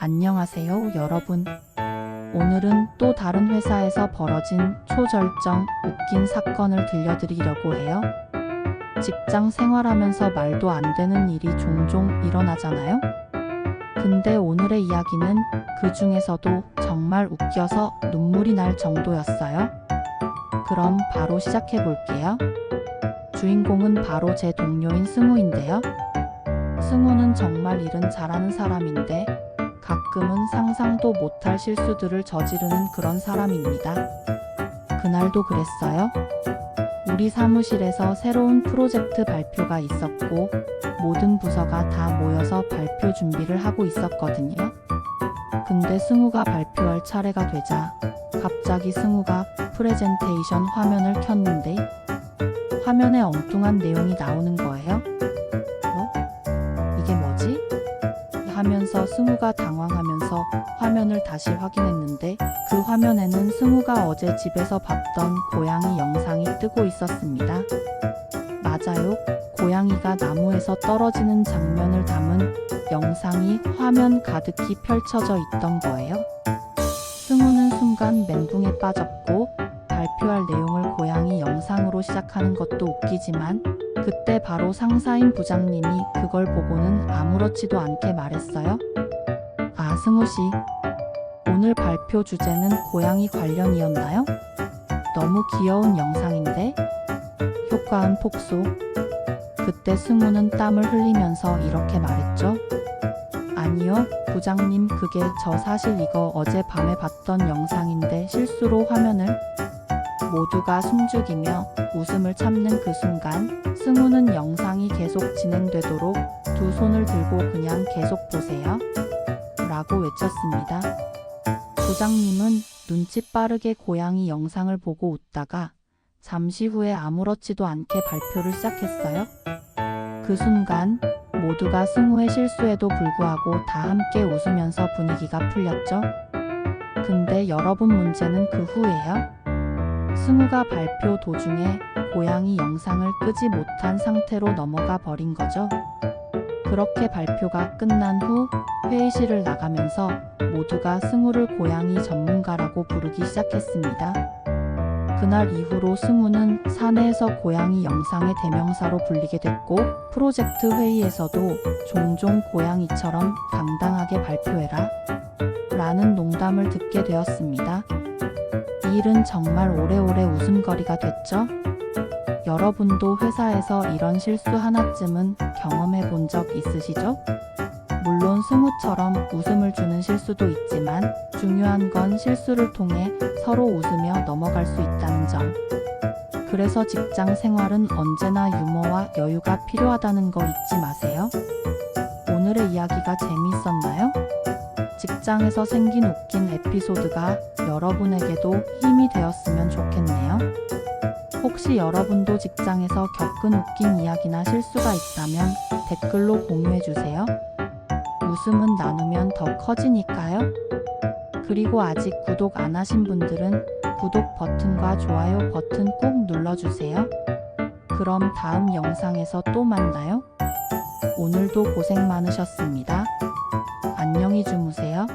안녕하세요, 여러분. 오늘은 또 다른 회사에서 벌어진 초절정 웃긴 사건을 들려드리려고 해요. 직장 생활하면서 말도 안 되는 일이 종종 일어나잖아요? 근데 오늘의 이야기는 그 중에서도 정말 웃겨서 눈물이 날 정도였어요. 그럼 바로 시작해 볼게요. 주인공은 바로 제 동료인 승우인데요. 승우는 정말 일은 잘하는 사람인데 가끔은 상상도 못할 실수들을 저지르는 그런 사람입니다. 그날도 그랬어요. 우리 사무실에서 새로운 프로젝트 발표가 있었고 모든 부서가 다 모여서 발표 준비를 하고 있었거든요. 근데 승우가 발표할 차례가 되자 갑자기 승우가 프레젠테이션 화면을 켰는데 화면에 엉뚱한 내용이 나오는 거예요. 하면서 승우가 당황하면서 화면을 다시 확인했는데 그 화면에는 승우가 어제 집에서 봤던 고양이 영상이 뜨고 있었습니다. 맞아요. 고양이가 나무에서 떨어지는 장면을 담은 영상이 화면 가득히 펼쳐져 있던 거예요. 승우는 순간 멘붕에 빠졌고 발표할 내용을 고양이 영상으로 시작하는 것도 웃기지만 그때 바로 상사인 부장님이 그걸 보고는 아무렇지도 않게 말했어요. 아, 승우 씨. 오늘 발표 주제는 고양이 관련이었나요? 너무 귀여운 영상인데? 효과음 폭소. 그때 승우는 땀을 흘리면서 이렇게 말했죠. 아니요, 부장님, 그게 저 사실 이거 어제 밤에 봤던 영상인데 실수로 화면을 모두가 숨죽이며 웃음을 참는 그 순간 승우는 영상이 계속 진행되도록 두 손을 들고 그냥 계속 보세요. 라고 외쳤습니다. 부장님은 눈치 빠르게 고양이 영상을 보고 웃다가 잠시 후에 아무렇지도 않게 발표를 시작했어요. 그 순간 모두가 승우의 실수에도 불구하고 다 함께 웃으면서 분위기가 풀렸죠. 근데 여러분 문제는 그 후에요. 승우가 발표 도중에 고양이 영상을 끄지 못한 상태로 넘어가 버린 거죠. 그렇게 발표가 끝난 후 회의실을 나가면서 모두가 승우를 고양이 전문가라고 부르기 시작했습니다. 그날 이후로 승우는 사내에서 고양이 영상의 대명사로 불리게 됐고 프로젝트 회의에서도 종종 고양이처럼 당당하게 발표해라 라는 농담을 듣게 되었습니다. 이 일은 정말 오래오래 웃음거리가 됐죠? 여러분도 회사에서 이런 실수 하나쯤은 경험해 본 적 있으시죠? 물론 승우처럼 웃음을 주는 실수도 있지만 중요한 건 실수를 통해 서로 웃으며 넘어갈 수 있다는 점. 그래서 직장 생활은 언제나 유머와 여유가 필요하다는 거 잊지 마세요. 오늘의 이야기가 재미있었나요? 직장에서 생긴 웃긴 에피소드가 여러분에게도 힘이 되었으면 좋겠네요. 혹시 여러분도 직장에서 겪은 웃긴 이야기나 실수가 있다면 댓글로 공유해 주세요. 웃음은 나누면 더 커지니까요. 그리고 아직 구독 안 하신 분들은 구독 버튼과 좋아요 버튼 꼭 눌러주세요. 그럼 다음 영상에서 또 만나요. 오늘도 고생 많으셨습니다. 안녕히 주무세요.